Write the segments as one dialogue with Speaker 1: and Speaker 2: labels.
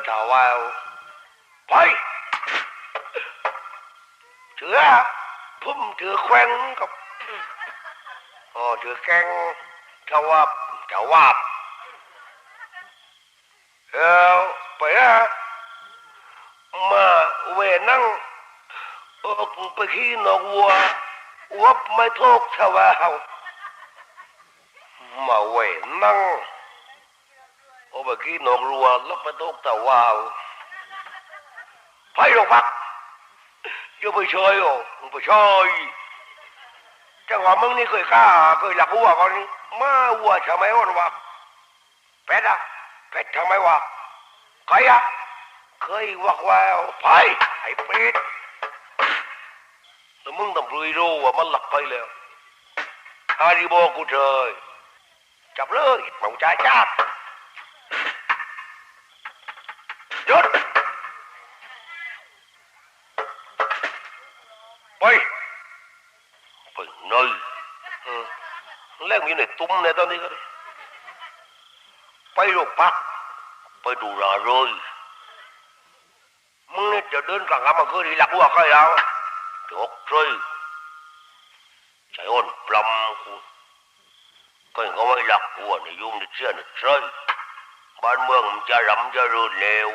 Speaker 1: ไปเฉยเถอว่าไปถือพุ่มถือแขวงกับอ๋อถือแกงถวาบถวาบเออไปอะมาเวนั่งเออไปขี้นกวัววับไม่ทุกถวาเอามาเวนั่ง โอ้ไปขี้นกรัวล้วไปทุกถวาวไปโรงพักอย่าไปเชยโอ้มึงไปเชยจังหวะมึงนี่เคยฆ่าเคยหลักวัวก่อนนี่มาวัวทำไมวะวะเป็ดอะเป็ดทำไมวะใครอะเคยวักแววไปไอ้เป็ดแล้วมึงต้องรู้รู้ว่ามันหลักไปแล้วฮาริโบกูเจยจับเลยมองจ่ายจับ แล้วมีในตุ้มในตอนนี้ก็ได้ไปโรงพักไปดูราเลยมึงนี่จะเดินกลางมาคือที่หลักวัวใครแล้วจกเลยใจอ่อนปลำกูก็ยังก็ไม่หลักวัวในยุ่งในเชื่อในเชื่อบ้านเมืองมันจะรำจะรื่นเร็ว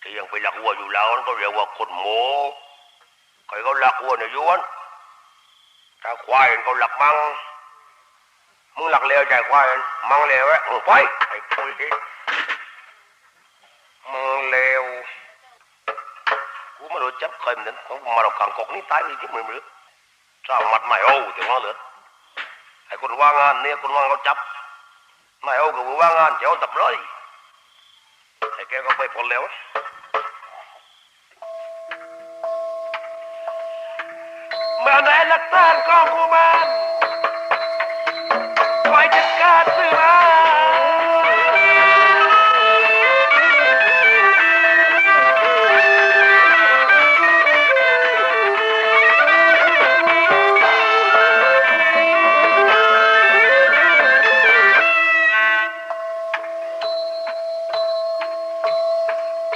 Speaker 1: ที่ยังไปหลักวัวอยู่แล้วนั่นก็เรียกว่าคนโมใครก็หลักวัวในยวนถ้าควายก็หลักมัง มึงหลักเลวใจควายมันมังเลวไอ้มึงไปไอ้ปุ้ยดิมึงเลวกูไม่รู้จับใครเหมือนกันของมาเราขังกอกนี่ตายเลยที่มือมือเจ้ามัดไม่เอาแต่ว่าเหลือไอ้คนว่างงานเนี่ยคนว่างเขาจับไม่เอากับว่างงานเจ้าตับเลยไอ้แกก็ไปผลแล้วเมื่อไหนหลักฐานของกูมัน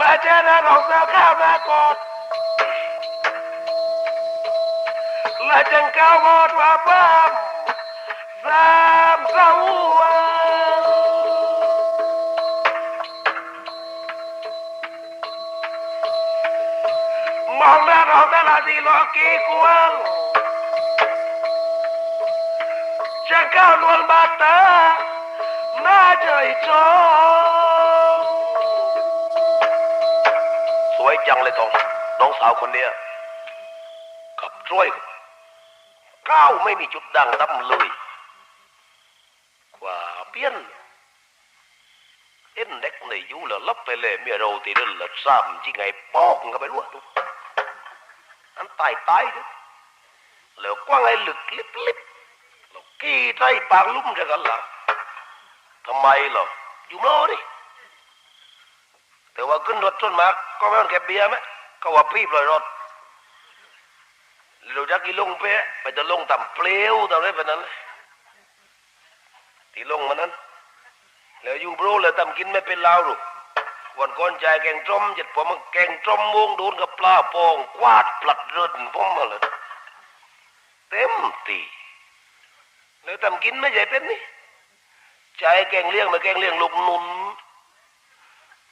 Speaker 1: มาเจอหน้าของเราข้าว วหมดว่าบ้ามสามสาวมองหน้าเราแต่ละทีโลกีกวนจะก้าวนวลบาดตาหน้าใจจงสวยจังเลยทอง น้องสาวคนเนี้ยกับช่วยก้าวไม่มีจุดดังดำเลยกว่าเปี้ยนเอ็นเด็กในยูล้วลับไปเลยเมียเราตีเดินละซ้ำจีไงปอกก็ไปรู้ทุกอันตายตายด้วยแล้วกว้างไอ้หลึกลิบลิบกี้ใจปากลุ่มจะกันละทำไมหรออยู่โน่ดิ แต่ว่าขึ้นรถจนมาก็ไม่ต้องเก็บเบียร์ไหมก็ว่าพี่ปล่อยรถเราจะกี่ลงไปะไปจะลงต่ำเปลวต่ำอะไรแบบนั้นที่ลงมานั้น แล้วอยู่โบรแล้วทำกินไม่เป็นลาวหรอกวันก่อนใจแกงจมเจ็ดผมมาแกงจมวงโดนกับปลาปองกวาดปลัดเรินผมมาเลยเต็มตีแล้วทำกินไม่ใช่เป็นนี่ใจแกงเลี้ยงมาแกงเลี้ยงลูกนุน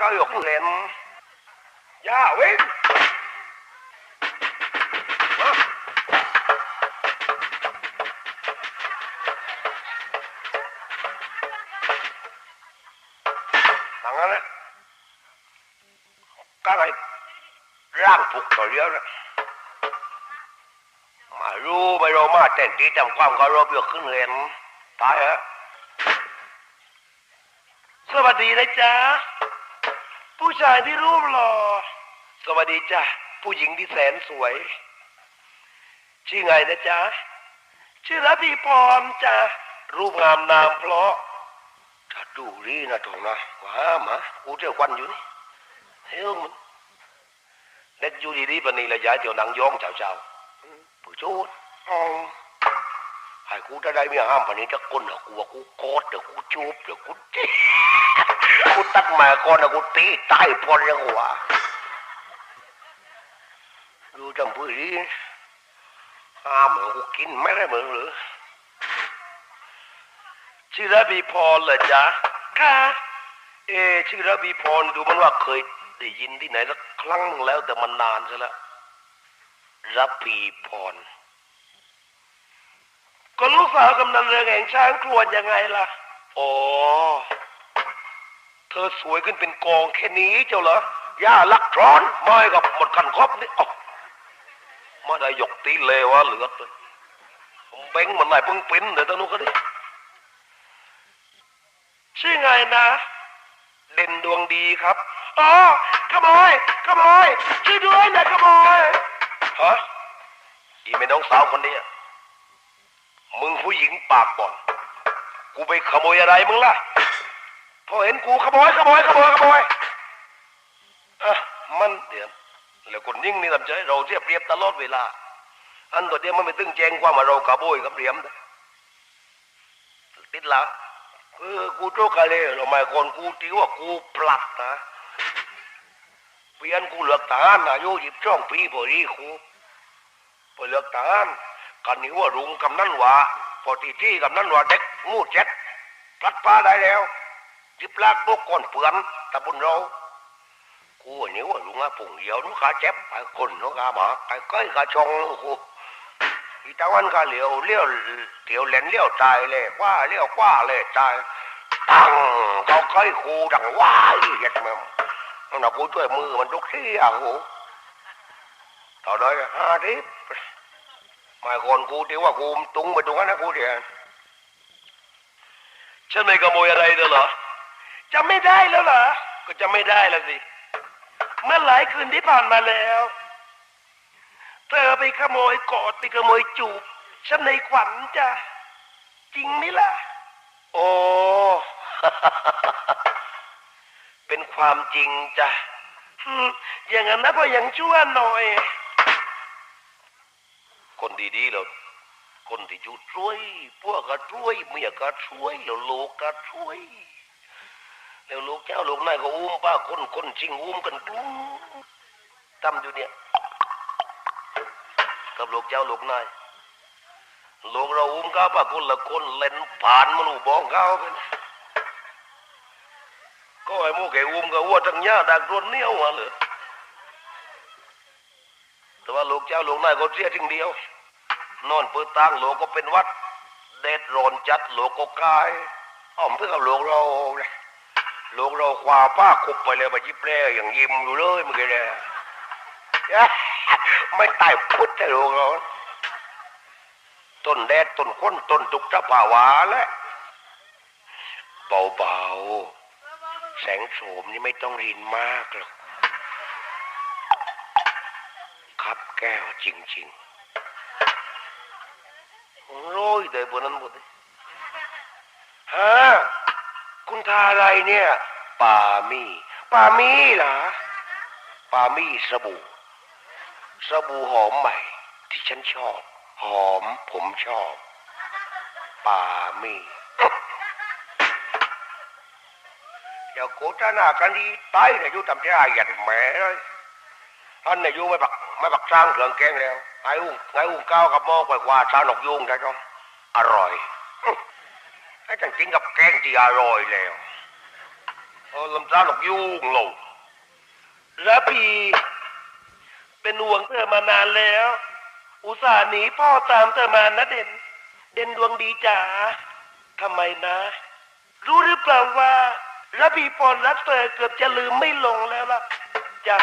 Speaker 1: กให้หน้าเขาหยกเล่นย่าวิ่งมาทางนั้นก็ไอ้ร่างผูกต่อเลี้ยวนะมารู้ไปเรามาแต่งตีจำความเคารพยกขึ้นเรียนตายฮะสวัสดีนะจ๊ะ ผู้ชายที่รูปหล่อ สวัสดีจ้ะ ผู้หญิงที่แสนสวย ชื่อไงนะจ๊ะ ชื่อระพีพรจ้ะ รูปงามนามเพราะถ้าดูรีนะทองนะว้ามากูเที่ยวควันอยู่นี่เฮ้ยมันเล็กอยู่ดีๆปนีละย้ายเที่ยวหนังย้องเจ้าๆผู้ชูดอ๋อ ให้กูจะได้ไม่ห้ามปานนี้จะก้นเหรอกูว่ากูโคตรเดี๋ยวกูจูบเดี๋ยวกูจีกูตัดมาก่อนนะกูตีตายพอยังหัวดูจำพูดดีห้ามเหมือนกูกินไม่ได้เหมือนหรือชื่อระบีพรเหรอจ๊ะค่ะเอชื่อระบีพรดูมันว่าเคยได้ยินที่ไหนสักครั้งหนึ่งแล้วแต่มันนานซะแล้วระบีพร ก็ลูกสาวกำนันเรืองแห่งช้างครวนยังไงล่ะ อ๋อ เธอสวยขึ้นเป็นกองแค่นี้เจ้าเหรอย่าลักร้อนไม่กับหมดกันครบนี่อ๋อมาได้ยกตีเลวะเหลือเลยเบ้งมันไหนเพิ่งปิ้นเดี๋ยวตะนุก็ดิชื่อไงนะ เด่นดวงดีครับ อ๋อขโมยขโมยช่วยด้วยนะขโมยฮะอีไม่น้องสาวคนนี้อะ มึงผู้หญิงปากบ่อน กูไปขโมยอะไรมึงล่ะ พอเห็นกูขโมยขโมยขโมยขโมยอะมันเดี๋ยวแล้วคนยิ่งนี่ทำใจเราเรียบเรียบตลอดเวลา อันตัวเดียวมันไม่ตึงแจงความาเราขโมยกับเรียมติดละเออกูโจกะเลยเราไม่คนกูตีว่ากูปลัดนะเปลี่ยนกูเลือกทหารอายุยิบจ้องปีพอดีกูพอเลือกทหาร กันนี้ว่ารุงกำนันวาพอตีที่กำนันวาเด็กงูเจ็ดพลัดป้าได้แล้วยิบลากพวกก่อนเปือนตะบุญเรากูว่านิ้วลุงอะปุ่งเดียวนุขาเจ็บไปคนนุขาหมาไปก้อยขาชงกูอีตะวันขาเหลียวเลี้ยวเถียวเหลนเลี้ยวตายเลยกว่าเลี้ยวกว่าเลยตายตั้งเขาก้อยคูดังว้ายเหยียดมึงนั่ะกูช่วยมือมันทุกที่อะกูต่อเลยห้าทิพ หมายคนกูที่ว่ากูตุ้งไปตรงนั้นนะกูเดียวฉันไม่ขโมยอะไรเลยเหรอจำไม่ได้แล้วเหรอก็จำไม่ได้แล้วสิเมื่อหลายคืนที่ผ่านมาแล้ว เธอไปขโมยกอดไปขโมยจูบฉันในขวัญจ้ะจริงไหมล่ะ โอ้เป็นความจริงจ้ะอืมอย่างนั้นนะพอยังชั่วหน่อย คนดีๆเราคนที่อยู่ช่วย พวกก็ช่วยเมียก็ช่วยแล้วลูกก็ช่วย แล้วลูกเจ้าลูกนายก็อุ้มป้าคนคนจริงอุ้มกันกลุ้มทำอยู่เนี่ยกับลูกเจ้าลูกนายลูกเราอุ้มก้าป้าคนละคนเล่นผ่านมันอูบ้องก้าวเป็นก็ไอ้โมแกอุ้มก็อ้วทั้งหญ้าดักรวนเนี้ยวมาเลย แต่ว่าลูกเจ้าลูกนายก็เสียทิ้งเดียวนอนเปิดตั้งโลกก็เป็นวัดเด็ดร้อนจัดโลกก็กายอ้อมเพื่อโลกเราเนี่ยโลกเราควาป้าคุบไปเลยมายิบแร่อย่างยิ้มอยู่เลยเมื่อกี้เนี่ยไม่ตายพุทธโลกเราต้นแดดต้นค้นต้นตุกตะป่าวาแหละเบาๆแสงโสมนี่ไม่ต้องรินมากหรอก ครับแก้วจริงๆโร้อยแต่บนนั้นหมดเลยฮะคุณทาอะไรเนี่ยปามี่ปามี่เหรอปามี่สบู่สบู่หอมใหม่ ที่ฉันชอบ หอมผมชอบปามี่เดี๋ยวโกตาหน้ากันดีตายเนี่ยอยู่ทำที่อาหยัดแหม่เลยท่านเนี่ยอยู่ไม่ปัก ไม่ปักสร้างเครื่องแกงแล้วไอ้อุ้งไอ้อุ้งก้าวกับหม้อกว่าชาหนกยุงใช่ไหมอร่อยไอ้จังจริงกับแกงที่อร่อยแล้วเออลำชาหนกยุงลง
Speaker 2: แล้วพี่เป็นห่วงเธอมานานแล้ว อุตส่าห์หนีพ่อตามเธอมานะเด่น เด่นดวงดีจ๋าทำไมนะ รู้หรือเปล่าว่าระพีพรรักเธอเกือบจะลืมไม่ลงแล้วล่ะจ้ะ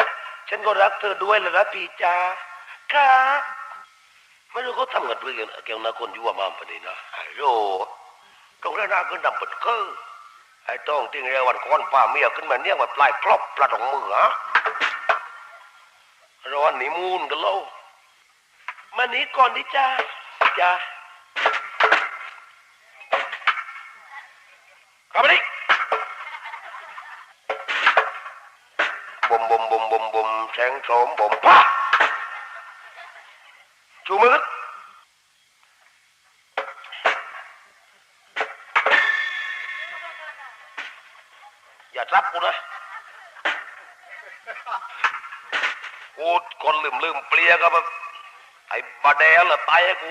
Speaker 2: ฉันก็รักเธอด้วยแหละระพีจ๋าค่ะ
Speaker 1: ไม่รู้เขาทำกันเพื่อกันเกี่ยวกับคนยู่ว่ามาปนี้นะไอ้โยตรงนั้นน่าขึ้นดำเปิดเกอไอ้ต้องทิ้งเรวันก้อนป้าเมียขึ้นมาเนี่ยมาปลายครอบปลาดองมือฮะร้อนหนีมูนกันแล้ว
Speaker 2: มานี้ก่อนดิจ้าจ้า
Speaker 1: เข้ มแสงโสมบมป้าชูมือขึ้นอย่าทับกูนะกูคนลืมลืมเปลี่ยกับไอ้บาแดงละตายให้กู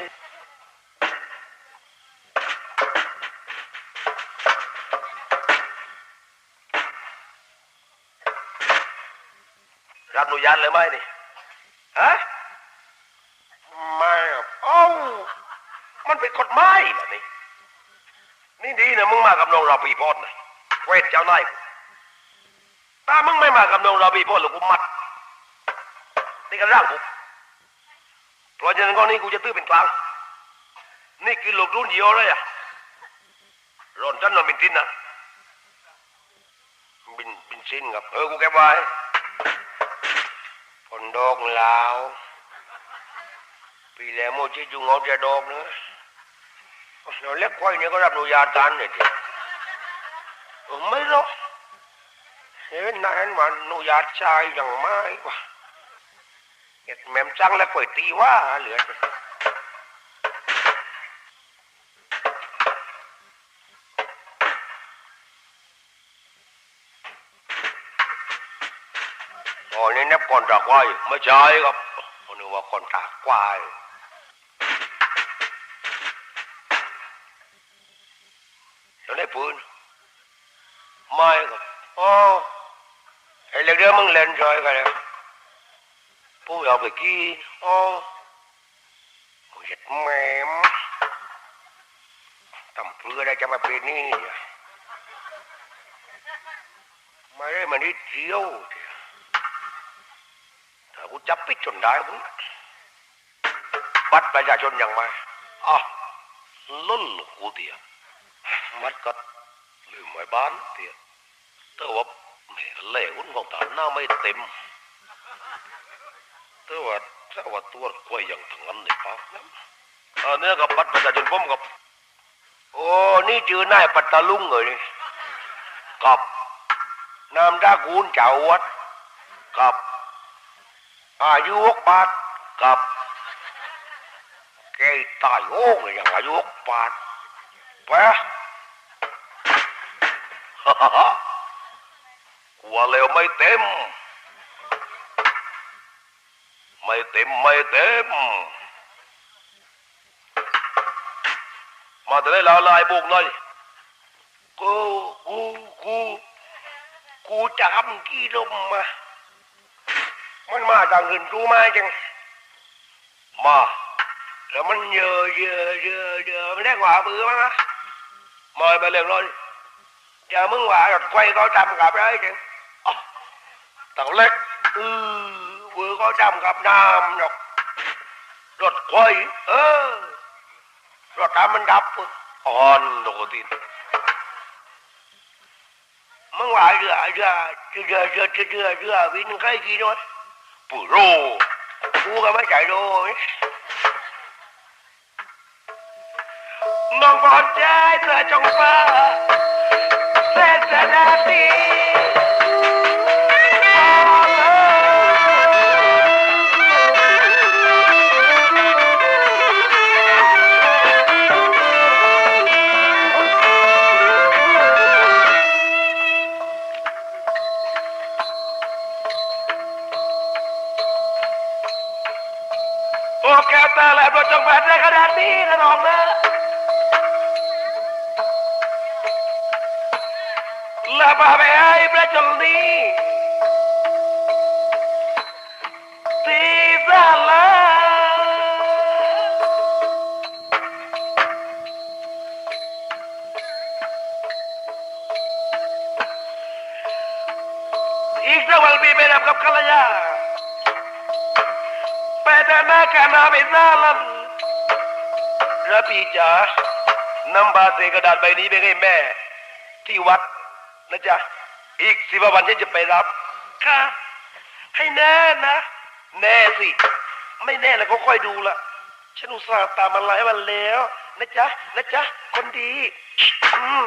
Speaker 1: รับอนุญาตเลยไหมนี่ฮะไม่ครับเอ้ามันเป็นกฎหมายนะนี่นี่ดีนะมึงมากับน้องราปีพอดนะเวทเจ้านายกูถ้ามึงไม่มากับน้องราปีพอดหรอกกูมัดนี่กันร่างกูเพราะฉะนั้นก็นี่กูจะตื้อเป็นกลางนี่คือลูกรุ่นเดียวเลยอะร่อนฉันนอนบินทินนะบินบินซินครับเออกูแก็บไว้ คนดอกลาวปีแล้วโมจิจุงเอาจะดอกเนื้อเราเล็กควายเนี่ยก็รับอนุญาตันเนี่ยทีไม่หรอกเห็นนายมันอนุญาตชายอย่างไม่กว่าเห็ดแม่มจังแล้วป่วยตีว่าเหลือ อ๋อนี่นับก่อนจากควายไม่ใช่ครับคนนึกว่าคนตากควายแล้วได้ปืนไม่ครับอ๋อไอ้เรื่องเดียวมึงเล่นจอยกันแล้วผู้เอาไปกี้อ๋อโอ้ยแม่มทำเพื่อได้จะมาเป็นนี่เนี่ไม่ได้มานิดเดียวเดียวถ้ากู จับปิดจนได้มึงบัตรประชาชนยังไงอะล้นกูเตียมัดก็ลืมไว้บ้านเตียแต่ว่าแหม่เล่หุ่นของตาหน้าไม่เต็มแต่ว่าถ้าว่าตัวกล้วยอย่างทั้งนั้นเนี่ยป้าอันนี้กับบัตรประชาชนผมกับโอ้นี่ชื่อนายปัตตาลุงเลยนี่กับนามดากูลเจ้าวัดกับ อายุหกบาทกับแกตายโอ้งเลยอย่างอายุหกปาดไปหัวเร็วไม่เต็ม ไม่เต็มไม่เต็ม มาจะได้ละลายบุกหน่อย
Speaker 2: กูกูกูกูจำกี่ลมมา มันมาทางอื่นรู้ไหจัง
Speaker 1: มา
Speaker 2: แล้วมันเยอะเยอะเยอะเยอะมันได้กว่าปือมั้งนะ
Speaker 1: มอยไปเรื่องเลย
Speaker 2: เดี๋ยวมึงว่ากัดไฟเขา
Speaker 1: ทำกับไรจังต่าเล็ก
Speaker 2: อือปือเขาทำกับน้ำห
Speaker 1: รอกรถวย
Speaker 2: เออรถทำมันดับ
Speaker 1: อ่อนโดดิน
Speaker 2: มึงว่าเรือเรือเรือเรือเรือเรือวินใครกี่น้อย บอลใจเธอจงฟ้าเส้ ได้ขนาดนี้ นำบาเซกระดาษใบนี้ไปให้แม่ ที่วัดนะจ๊ะ อีกสิบวันฉันจะไปรับ ค่ะ ให้แน่นะ แน่สิ ไม่แน่แล้วก็ค่อยดูละฉันอุตส่าห์ตามมาหลายวันแล้วนะจ๊ะนะจ๊ะ คนดีอืม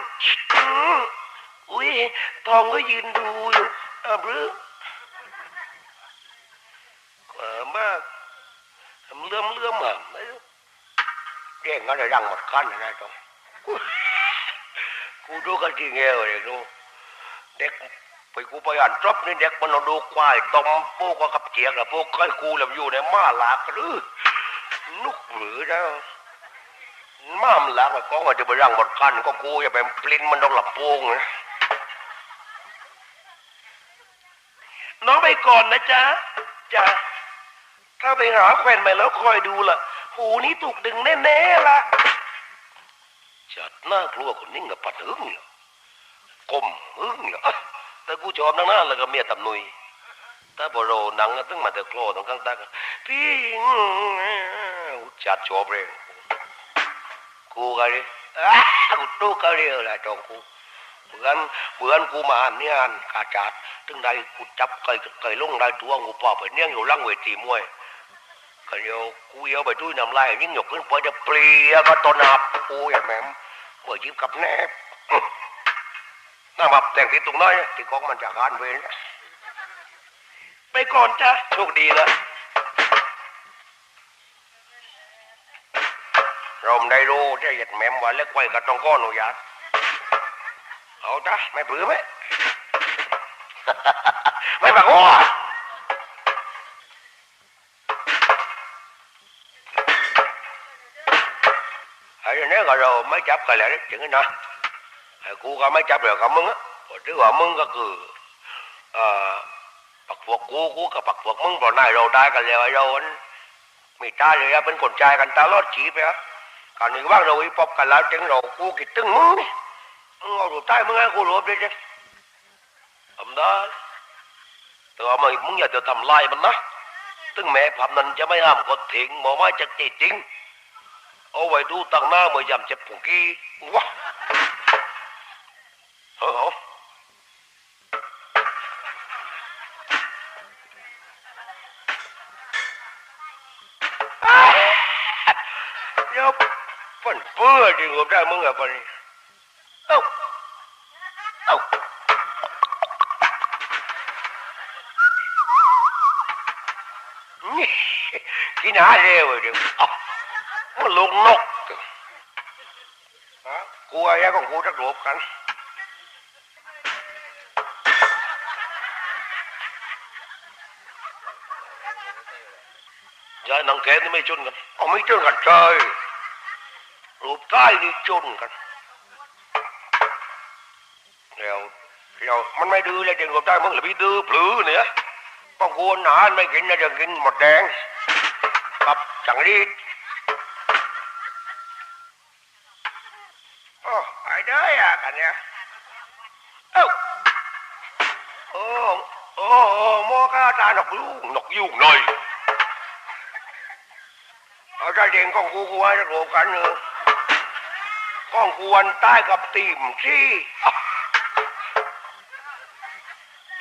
Speaker 2: อืมอุ้ยทองก็ยืนดูอยู่อะบรือกว่ามากเลื่อมเลื่อมอะไม่รู้
Speaker 1: แย่งกันเลยดังหมดขั้นเลยนะจง กูดูกันที่เงี้ยเลยดูเด็กไปกูไปอ่านจบนี่เด็กมันเอาดูควายต้มปูกกับเจียกแล้วพวกใกล้กูแล้วอยู่ในม้าหลากหรือนุกหรือแล้วม้ามหลากก็ว่าจะไปรังหมดขั้นก็กูอย่าไปปลิ้นมันต้องหลับโป่งนะ
Speaker 2: น้องไปก่อนนะจ๊ะจ้ะถ้าไปหาแควนใหม่แล้วคอยดูล่ะ หูนี้ถูกดึงแน่ๆล่ะ
Speaker 1: จัดน่ากลัวคนนิ่งกับปัดหึงเหรอก้มหึงเหรออะแต่กูชอบนั่งหน้าแล้วก็เมียตำนุยถ้าบโรหนังก็ต้งมาแต่โคลต้องข้างตากันพี่จัดชอบเลยกูกันดิอะกูตู้กันเรียวแหละจองกูเหมือนเหมือนกูมาอ่านเนี่ยอ่านกาจัดถึงได้กูจับไก่ไก่ลงได้ตัวกูปอบไปเนี่ยอยู่ล่างเวทีมวย ก็เดียวกูเดียวไปด้วยน้ำลายยิ่งหยกขึ้นไปจะเปรียก็ตนหับกูอย่างแม่มเมื่อยิ้มกับแนบอื้อหน้าบับแต่งที่ตรงน้อยนะที่กองมันจากการเวรนะ
Speaker 2: ไปก่อนจ้ะ
Speaker 1: โชคดีนะเราไม่ได้รู้จะเหยียดแหมมว่าเล็กไว้กับตองก้อนหนูยาตเอาจ้ะไม่ปื้อไหมไม่ปากหัวไอ้ เนี่ยก็เราไม่จับกันแล้ว chừng cái nào ไอ้กูก็ไม่จับเดี๋ยวกับมึงอะถือว่ามึงก็คืออ่ปักพวกกูกูกับปักพวกมึงพราะนายเราได้กันแล้วไอ้เราอันมีตาเลยอะเป็นคนใจกันตลอดชีพไปอะการนี้ว่าเราอีปอบกันแล้วจึงเรากูคิดตึงมึงนี่มึงเอารูใต้มึงให้กูรูปดิจ้ะทำได้แต่ว่ามึงอย่าจะทำลายมันนะตึงแม่พับนั้นจะไม่ห้ามกดทิ้งหมอไม้จะจีจริง เอาไว้ดูตั้งหน้าเมื่อยำเจ็บปุกี้วะเออเดี๋ยวฝันเปื้อจริงผมได้มึงอะปันนี้เอ้าเอ้านี่กินหาเร็วเดี๋ยว ลูกนกฮะกูไอ้ของกูจะรบกันยายนังแกนี่ไม่จนกันเอาไม่จนกันเลยรูปใต้นี่จนกันเดี๋ยวเดี๋ยวมันไม่ดื้อเลยจริงรูปใต้มึงหรือพี่ดื้อปลือเนี่ยต้องควรหาไม่กินนะจะกินหมดแดงกับจังรีดโอ้ ไอ้เด้ออะกันเนี่ยเอ้าโอ้โอ้โอ้โมกาตาหนกยุงหนกยุงหน่อยเอาใจเด่งของกูกูไว้จะโกกันเนอะของกูวันใต้กับตีมที่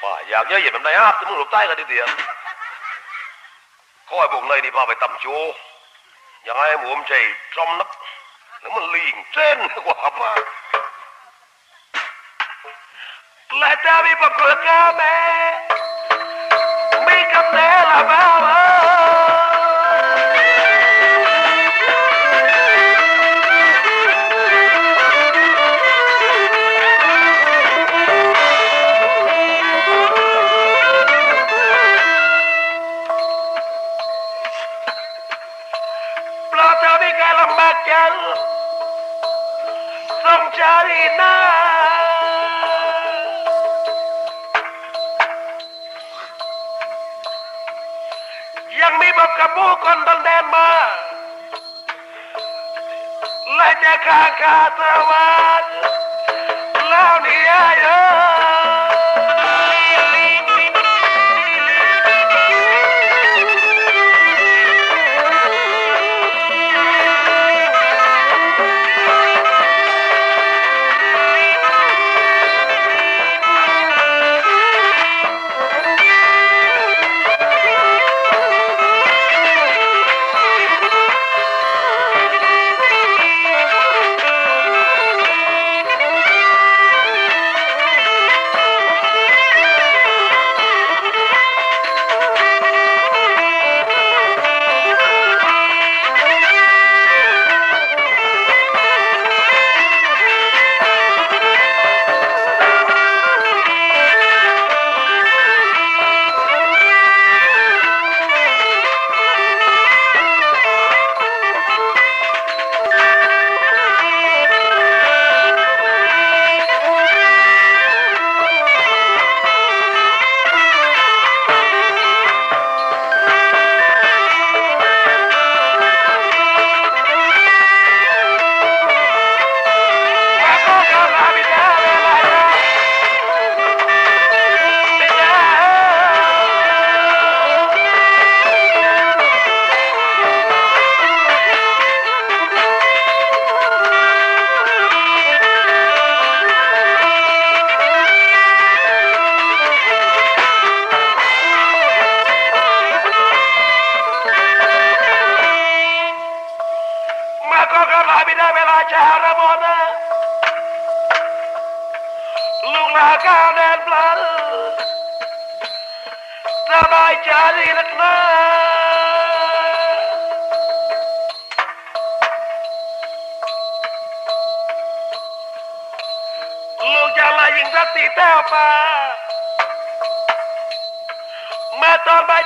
Speaker 1: ว่าอยากเยอะเหยียดแบบไหนฮะที่มึงหลบใต้กันดีเดียวก็ไอ้บุกเลยนี่พาไปตำโจยังไงหมูมใจจอมนักแล้วมันลิงเส้นกว่ามา และจะมีประกว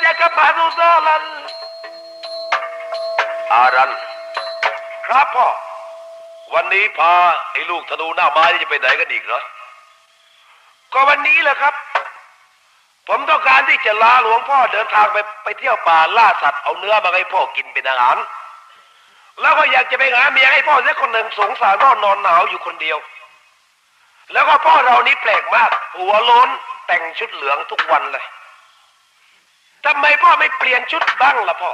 Speaker 1: ม่ตอนบ่ายจะกลับอาลันอารันครับพ่อ วันนี้พาไอ้ลูกธนูหน้าไม้นี่จะไปไหนกันอีกเหรอ ก็วันนี้แหละครับ ผมต้องการที่จะลาหลวงพ่อเดินทางไปไปเที่ยวป่าล่าสัตว์เอาเนื้อมาให้พ่อกินเป็นอาหาร แล้วก็อยากจะไปหาเมียให้พ่อสักคนหนึ่งสงสารพ่อนอนหนาวอยู่คนเดียว แล้วก็พ่อเรานี่แปลกมาก หัวโล้นแต่งชุดเหลืองทุกวันเลย ทำไมพ่อไม่เปลี่ยนชุดบ้างล่ะพ่อ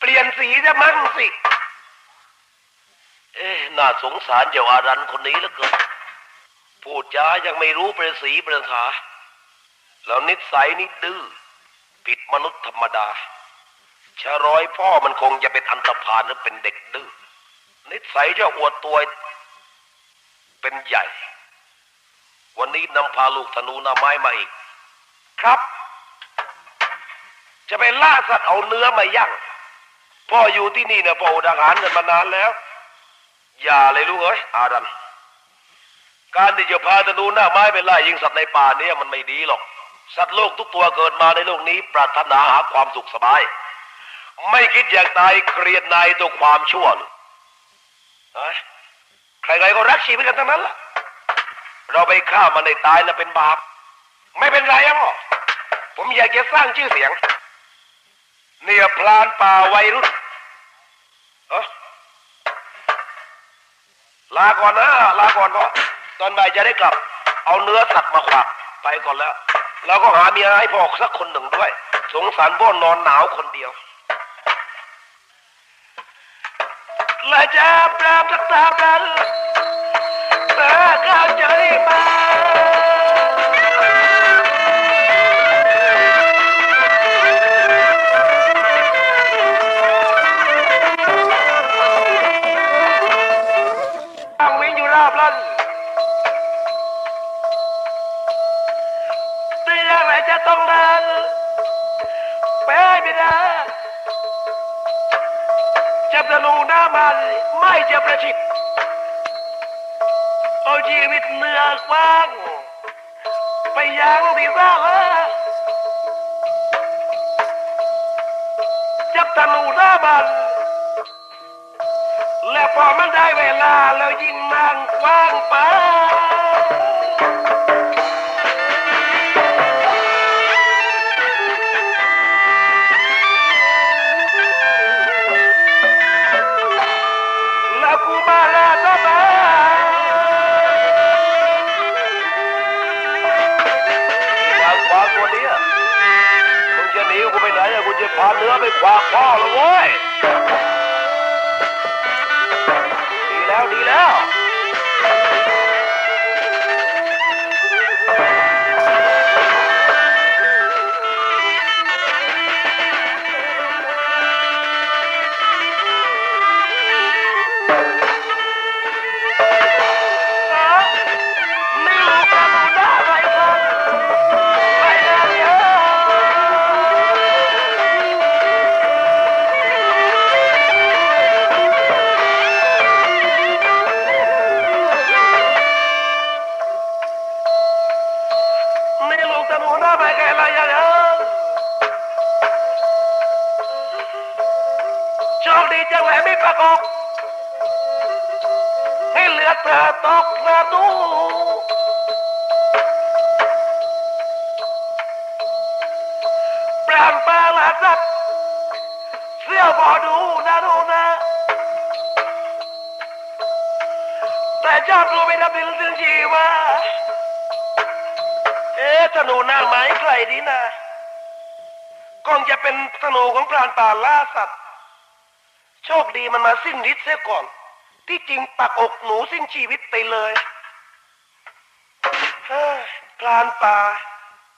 Speaker 1: เปลี่ยนสีจะมั่งสิ เอ๊ะน่าสงสารเจ้าอารันคนนี้เหลือเกินพูดจายังไม่รู้ประสีประสาแล้วนิสัยนี่ดื้อผิดมนุษย์ธรรมดาชะร้อยพ่อมันคงจะเป็นอันตพานหรือเป็นเด็กดื้อนิสัยเจ้าอวดตัวเป็นใหญ่ วันนี้นำพาลูกธนูหน้าไม้มาอีก ครับ จะไปล่าสัตว์เอาเนื้อมาย่าง
Speaker 2: พ่ออยู่ที่นี่เนี่ยพ่ออดอาหารกันมานานแล้ว อย่าเลยลูกเอ้ยอาดันการที่จะพาธนูหน้าไม้ไปไล่ยิงสัตว์ในป่าเนี่ยมันไม่ดีหรอก สัตว์โลกทุกตัวเกิดมาในโลกนี้ ปรารถนาหาความสุขสบาย ไม่คิดอยากตายเกลียดนายตัวความชั่วหรือเอ้ยใครๆก็รักชีวิตกันทั้งนั้นล่ะ เราไปฆ่ามันในตายนะเป็นบาป ไม่เป็นไรอะผมอยากจะสร้างชื่อเสียง เนี่ยพลานป่าวัยรุ่นเออลาก่อนนะลาก่อนพ่อตอนบ่ายจะได้กลับ เอาเนื้อสัตว์มาขวักไปก่อนแล้วแล้วก็หาเมียให้พ่อสักคนหนึ่งด้วย สงสารพ่อนอนหนาวคนเดียวและจะปรามสักตามกันแต่ข้าใจมาามันไม่จะประชิดเอาชีวิตเหนือกว้าง ไปยังที่ซ่าละจับธนูหน้ามัน และพอมันได้เวลาแล้วยิ่งนั่งกว้างไปแล้วกูมาแล้วนะมาขวางขวางตัวเนี้ยมึงจะหนีกูไปไหนอะกูจะพาเนื้อไปขวาพ่อแล้วเว้ย ดีแล้ว เสื้อบอดูนะดูนะ แต่ชอบดูไม่ดับดินสินชีว่า เอ๊ะธนูน้าไม้ใครดีนะคงจะเป็นธนูของพรานป่าล่าสัตว์ โชคดีมันมาสิ้นฤทธิ์เสียก่อน ที่จริงปักอกหนูสิ้นชีวิตไปเลยพรานป่า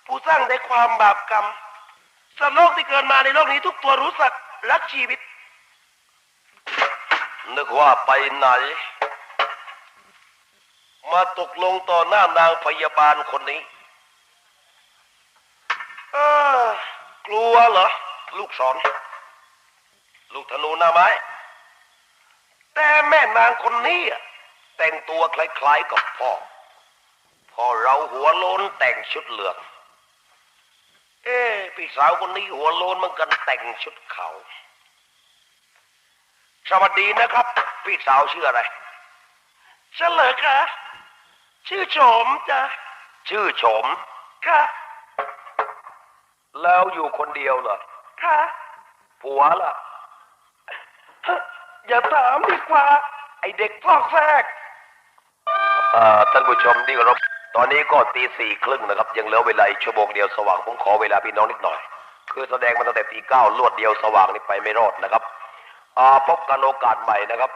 Speaker 2: ผู้สร้างได้ความบาปกรรม สัตว์โลกที่เกิดมาในโลกนี้ทุกตัวรู้สักรักชีวิต นึกว่าไปไหน มาตกลงต่อหน้านางพยาบาลคนนี้เออกลัวเหรอ ลูกศรลูกธนูหน้าไม้ แต่แม่นางคนนี้แต่งตัวคล้ายๆกับพ่อพ่อเราหัวโลนแต่งชุดเหลือง เอ๊ะพี่สาวคนนี้หัวโล้นเหมันกันแต่งชุดเขาวสวัสดีนะครับ พี่สาวชื่ออะไรเฉลยค่ะ ชื่อโฉมจ้ะชื่อโฉมค่ะ แล้วอยู่คนเดียวเหรอค่ะผัวล่ะอย่าถามดีกว่า ไอเด็กพอกแทรกท่านผู้ชมที่เคารพ ตอนนี้ก็ตีสี่ครึ่งนะครับ ยังเหลือเวลาชั่วโมงเดียวสว่างผมขอเวลาพี่น้องนิดหน่อย คือแสดงมาตั้งแต่ตีเก้าลวดเดียวสว่างนี่ไปไม่รอดนะครับอาพบกันโอกาสใหม่นะครับ